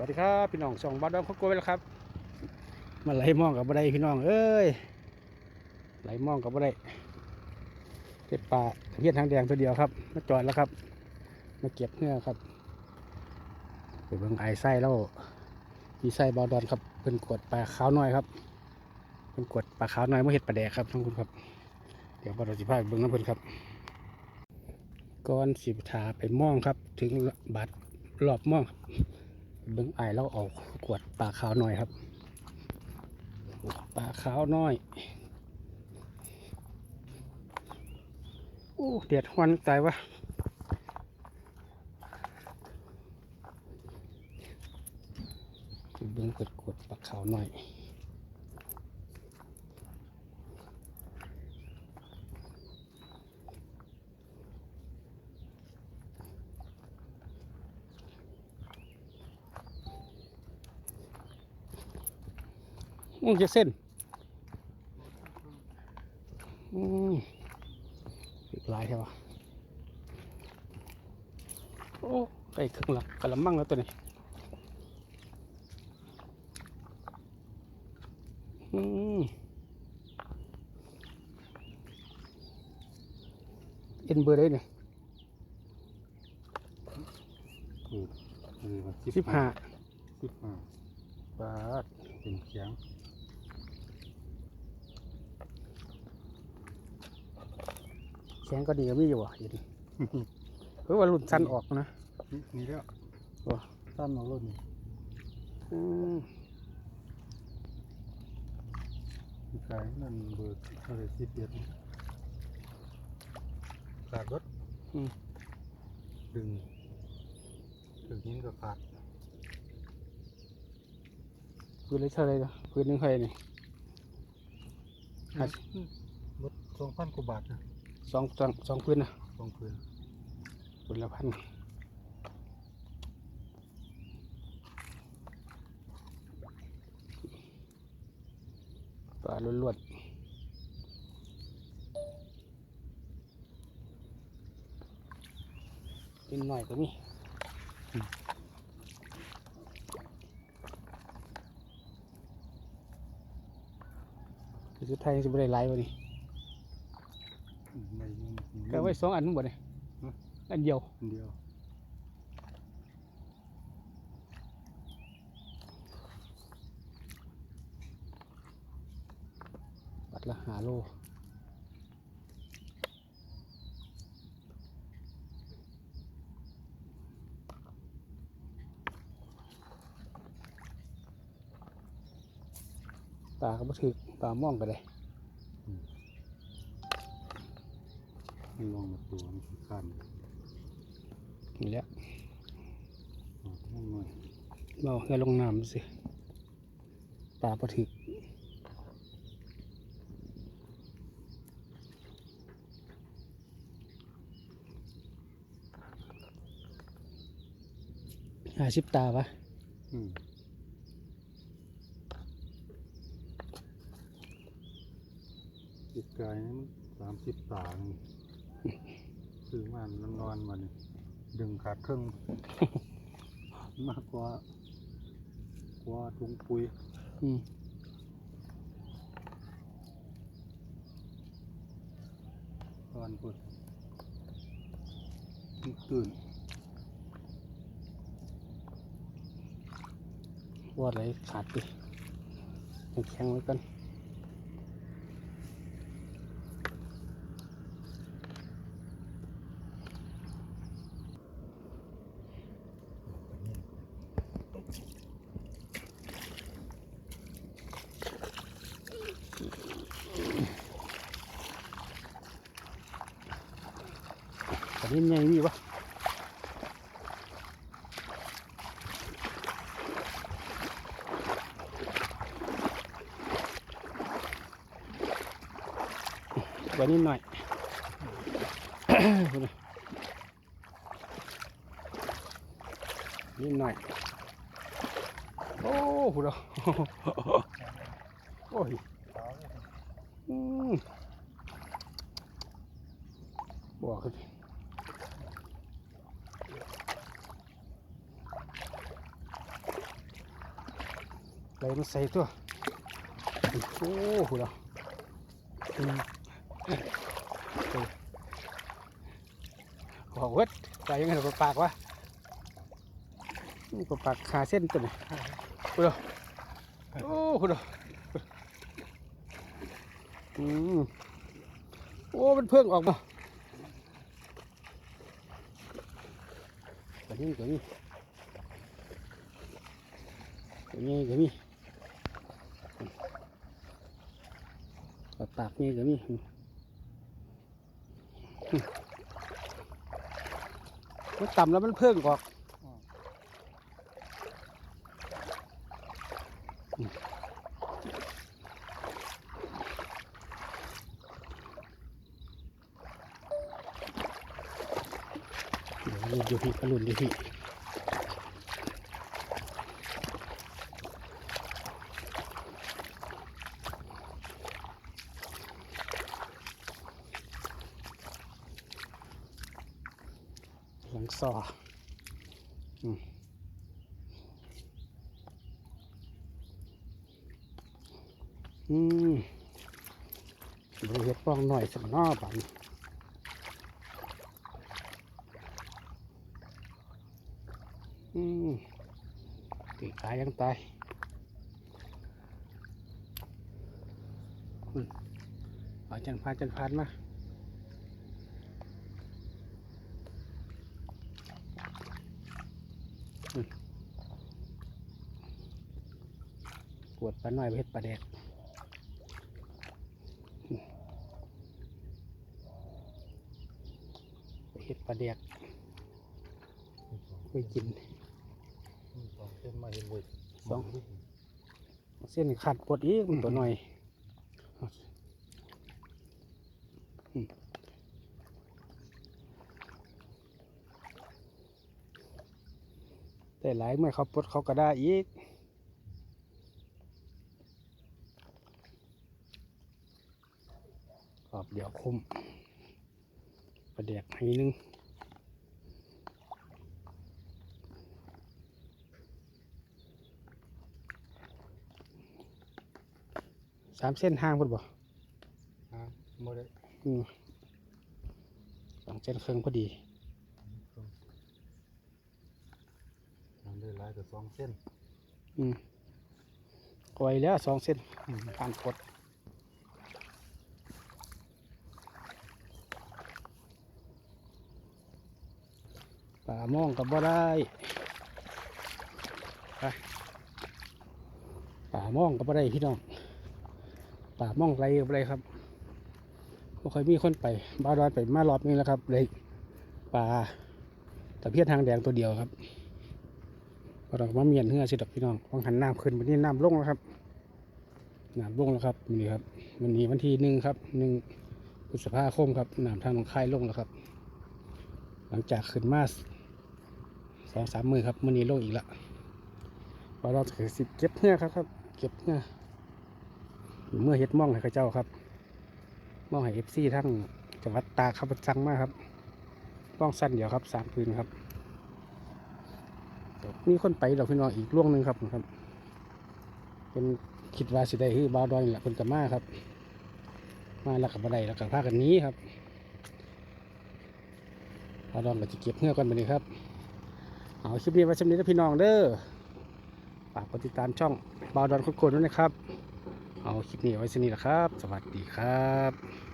วัสดีครับพี่น้องช่องบ้านดอนโคโก้แล้วครับ มาไหลมองกับบ่ได้พี่น้องเอ้ยไหลมองกับบ่ได้เก็บปลาเพี้ยนทางแดงตัวเดียวครับมาจอดแล้วครับ มาเก็บเนื้อครับไปเบิ่งไอ้ไส้แล้วมีไส้บอดอนครับเป็นกวดปลาขาวน้อยครับเป็นกวดปลาขาวน้อยมาเห็ดปลาแดกครับทั้งคุณครับ เดี๋ยวบอดอนสิพาเบิ่งน้ำเพิ่นครับก่อนสิบถาไปมองครับ ถึงบัดรอบมองครับ เบิ้งไอเราเอากวดปลาขาวน้อยครับปลาขาวน้อยโอ้เดือดฮวันตายวะเบิ้งกดกดปลาขาวน้อยมึ งจะเส้นอืมอีกหลายใช่ปะโอ้ไก่ครึ่งหลักกะละมังแล้วตัวนี้อืมเอ็นเบอร์ได้เนี่ยถูกเออสิบห้าสิบห้าบาทเป็นเขียง แข็งก็ดีก็มีอยู่อะเห็นเฮ้ยว่ารุ่นสั้นออกนะนี่นี่แล้วว้าตั้มเอารถนี่อืมที่ขายนั่นเบอร์อะไรสิบเอ็ดขาดรถอืมดึงดึงหินก็ขาดพื้นเลยเท่าไรนะพื้นหนึงใครนี่ครับรถสองพันกว่าบาทนะ สองสองสองพื้นนะสองคืนพื้นละพันปลาล้วนๆนิดหน่อยก็มีคือสุดท้ายจะไม่ได้ไล่วะนี่อืมในนี้ ก็ไว้สองอันหมดเลยฮะอันเดียวอันเดียวบัตรละหาโลตาก็บ่ถึกตามองก็ได้ ให้ลองมาตัวมันคือขั้นนี่แหละอ๋อทั้งหน่อยเบาให้ลงน้ำสิปลาบ่ถึกห้าสิบตาปะอืมจิตกายนี่มันสามสิบตานี่ ซื้อมานนอนๆมานี่ดึงขาดครึ่งมากกว่ากว่าถุงปุ๋ยอืมตอนพุดมันตื่นวอดเลยขาดดิให้แข็งไว้กัน นนี้ยังมีปะตัวนี้หน่อยนะนิดหน่อย โอ้พูเอาโอ้ยอืมบอกเลย ไหลมันใส่ตัว โอ้โหเหรออืมเฮ้ยบอกว่าใจยังไงเราปากวะนี่ก็ปากขาเส้นตัวนี้โอ้โหโอ้โหเหรออืมโอ้มันเพิ่งออกมาตัวนี้ตัวนี้ตัวนี้ตัวนี้เอา ปากนี่ตัวนี้มันต่ำแล้วมันเพิ่งออกหลุดอยู่พี่กระหลุดอยู่พี่ ซออืมบริเวณป้องหน่อยสักหน้อบันอืมตีกายยังตายอืมเอาจันพานจันพานมา วดปลาหน่อยไปเฮ็ดปลาแดกไปเฮ็ดปลาแดกไปกินสองเส้นมาเห็นเลยสองเส้นขาดปวดอีกมันตัวหน่อยอืมแต่หลายเมื่อเขาปวดเขาก็ได้อีก ขอบเดี๋ยว คุมประเดียกให้นึงสามเส้นห้างพุ่นบ่ฮะไม่ได้อืมสองเส้นครึ่งพอดีทำได้หลายแต่สองเส้น อืมกอยแล้วสองเส้นผ่านกด มองกับบ่ได้ไปป่ามองกับบ่ได้พี่น้องป่ามองไรกับบ่ได้ครับบ่ค่อยมีคนไปบ้าดอนไปมารอบนึงแล้วครับเลยป่าตะเพียนทางแดงตัวเดียวครับพอเรามาเมียนเหือสิดอกพี่น้องวางหันน้ำขึ้นวันนี้น้ำลงแล้วครับน้ำลงแล้วครับนี่ครับวันนี้วันที่หนึ่งครับหนึ่งพฤษภาคมครับน้ำทางหนองคายลงแล้วครับ หลังจากขึ้นมา สองสามมือครับวันนี้ลงอีกละพอเราถือสิเก็บเหือครับครับ เก็บเหือเมื่อเฮ็ดม่องให้ข้าเจ้าครับม่องให้เอฟซีทั้งจังหวัดตาครับสั่งมากครับม่องสั้นเดียวครับสามพื้นครับมีคนไปดอกพี่น้องอีกล่วงหนึ่งครับครับเป็นคิดว่าสิได้คือบาวดอยแหละคนกับมาครับ มาแล้วกับบัไดแล้วกับพากันนี้ครับบาวดอนก็จะเก็บเงื่อกันไปนี่ครับ เอาคลิปนี้ไว้ชมนี้นะพี่น้องเด้อฝากกดติดตามช่องบาวดอนโคตรๆด้วยนะครับ เอาคลิปนี้ไว้ชนี้แหละครับ สวัสดีครับ